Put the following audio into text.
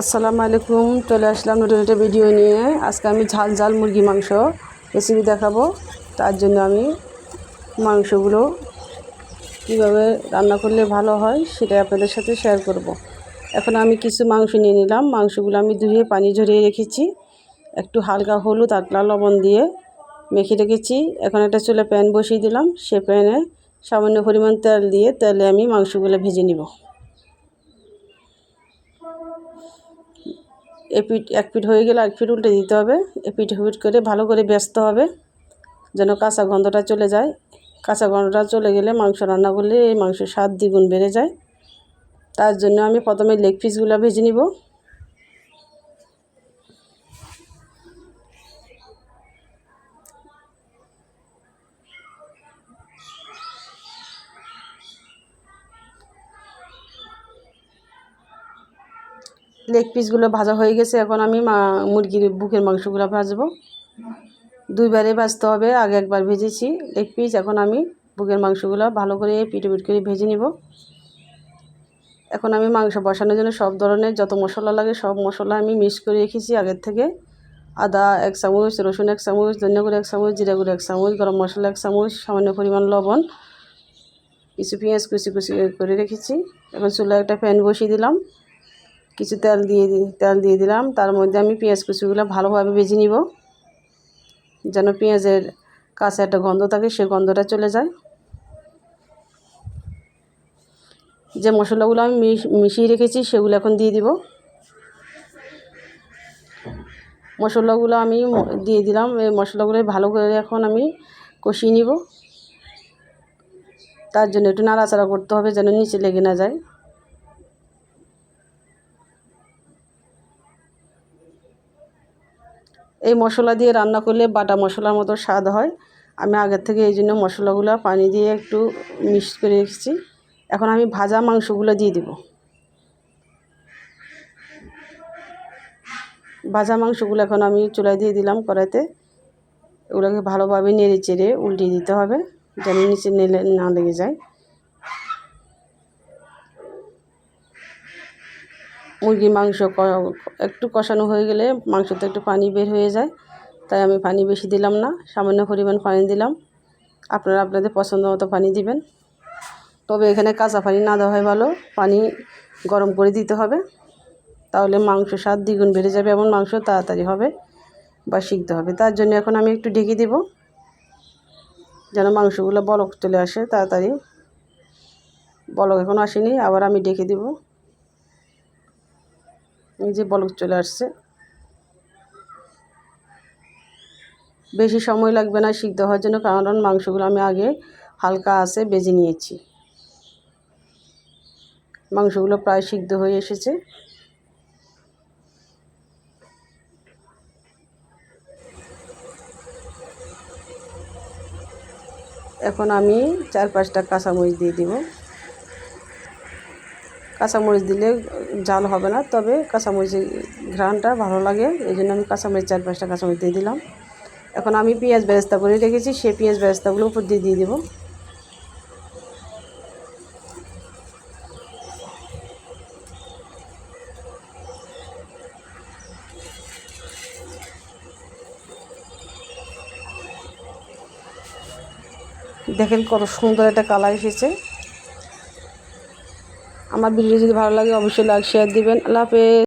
আসসালামু আলাইকুম, চলে আসলাম নতুন একটা ভিডিও নিয়ে। আজকে আমি ঝাল ঝাল মুরগি মাংস রেসিপি দেখাবো। তার জন্য আমি মাংসগুলো কীভাবে রান্না করলে ভালো হয় সেটা আপনাদের সাথে শেয়ার করব। এখন আমি কিছু মাংস নিয়ে নিলাম। মাংসগুলো আমি ধুয়ে পানি ঝরিয়ে রেখেছি। একটু হালকা হলুদ আটলা লবণ দিয়ে মেখে রেখেছি। এখন একটা চুলে প্যান বসিয়ে দিলাম। সে প্যানে সামান্য পরিমাণ তেল দিয়ে তেলে আমি মাংসগুলো ভেজে নিব। এপিট এক পিঠ হয়ে গেলে এক পিঠ উল্টে দিতে হবে। এপিট হুপিট করে ভালো করে ব্যস্ত হবে, যেন কাঁচা গন্ধটা চলে যায়। কাঁচা গন্ধটা চলে গেলে মাংস রান্না করলে এই মাংসের স্বাদ দ্বিগুণ বেড়ে যায়। তার জন্য আমি প্রথমে লেগ পিসগুলো ভেজে নিব। লেগ পিসগুলো ভাজা হয়ে গেছে, এখন আমি মুরগির বুকের মাংসগুলো ভাজবো। দুইবারে ভাজতে হবে, আগে একবার ভেজেছি লেগ পিস এখন আমি বুকের মাংসগুলো ভালো করে পিটে পিট করে ভেজে নিব। এখন আমি মাংস বসানোর জন্য সব ধরনের যত মশলা লাগে, সব মশলা আমি মিক্স করে রেখেছি আগের থেকে। আদা এক চামচ, রসুন এক চামচ, ধনিয়া গুঁড়ো এক চামচ, জিরা গুঁড়ো এক চামচ, গরম মশলা এক চামচ, সামান্য পরিমাণ লবণ, কিছু পেঁয়াজ কুচি কুচি করে রেখেছি। এখন চুলা একটা প্যান বসিয়ে দিলাম। কিছু তেল দিয়ে তেল দিয়ে দিলাম। তার মধ্যে আমি পেঁয়াজ কুচিগুলো ভালোভাবে ভেজে নিব, যেন পেঁয়াজের কাছে একটা গন্ধ থাকে, সে গন্ধটা চলে যায়। যে মশলাগুলো আমি মিশিয়ে রেখেছি, সেগুলো এখন দিয়ে দিব। মশলাগুলো আমি দিয়ে দিলাম। এই মশলাগুলো ভালো করে এখন আমি কষিয়ে নিব। তার জন্য একটু নাড়াচাড়া করতে হবে, যেন নিচে লেগে না যায়। এই মশলা দিয়ে রান্না করলে বাটা মশলার মতো স্বাদ হয়। আমি আগের থেকে এই জন্য মশলাগুলো পানি দিয়ে একটু মিক্স করে রেখেছি। এখন আমি ভাজা মাংসগুলো দিয়ে দিব। ভাজা মাংসগুলো এখন আমি চুলায় দিয়ে দিলাম কড়াইতে। ওগুলোকে ভালোভাবে নেড়ে চেড়ে উল্টিয়ে দিতে হবে, যেন নিচে নেলে না লেগে যায়। মুরগির মাংস একটু কষানো হয়ে গেলে মাংসতে একটু পানি বের হয়ে যায়। তাই আমি পানি বেশি দিলাম না, সামান্য পরিমাণ পানি দিলাম। আপনারা আপনাদের পছন্দ মতো পানি দিবেন। তবে এখানে কাঁচা পানি না দেওয়া হয় ভালো, পানি গরম করে দিতে হবে। তাহলে মাংস স্বাদ দ্বিগুণ বেড়ে যাবে এবং মাংস তাড়াতাড়ি হবে বা শিখতে হবে। তার জন্য এখন আমি একটু ঢেকে দেব, যেন মাংসগুলো বলক চলে আসে তাড়াতাড়ি। বলক এখন আসেনি, আবার আমি ডেকে দেবো। এই যে বলক চলে আসছে। বেশি সময় লাগবে না সিদ্ধ হওয়ার জন্য, কারণ মাংসগুলো আমি আগে হালকা আছে বেজে নিয়েছি। মাংসগুলো প্রায় সিদ্ধ হয়ে এসেছে। এখন আমি চার পাঁচটা কাঁচামরিচ দিয়ে দিব। কাঁচামরিচ দিলে জাল হবে না, তবে কাঁচামরিচের ঘ্রাণটা ভালো লাগে, এই জন্য আমি কাঁচামরিচ চার পাঁচটা কাঁচামরিচ দিয়ে দিলাম। এখন আমি পেঁয়াজ বেরেস্তা করে রেখেছি, সেই পেঁয়াজ বেরেস্তাগুলো উপর দিয়ে দিয়ে দেবো। দেখেন কত সুন্দর একটা কালার এসেছে। আমার ভিডিও যদি ভালো লাগে অবশ্যই লাইক শেয়ার দিবেন। আল্লাহ হাফেজ।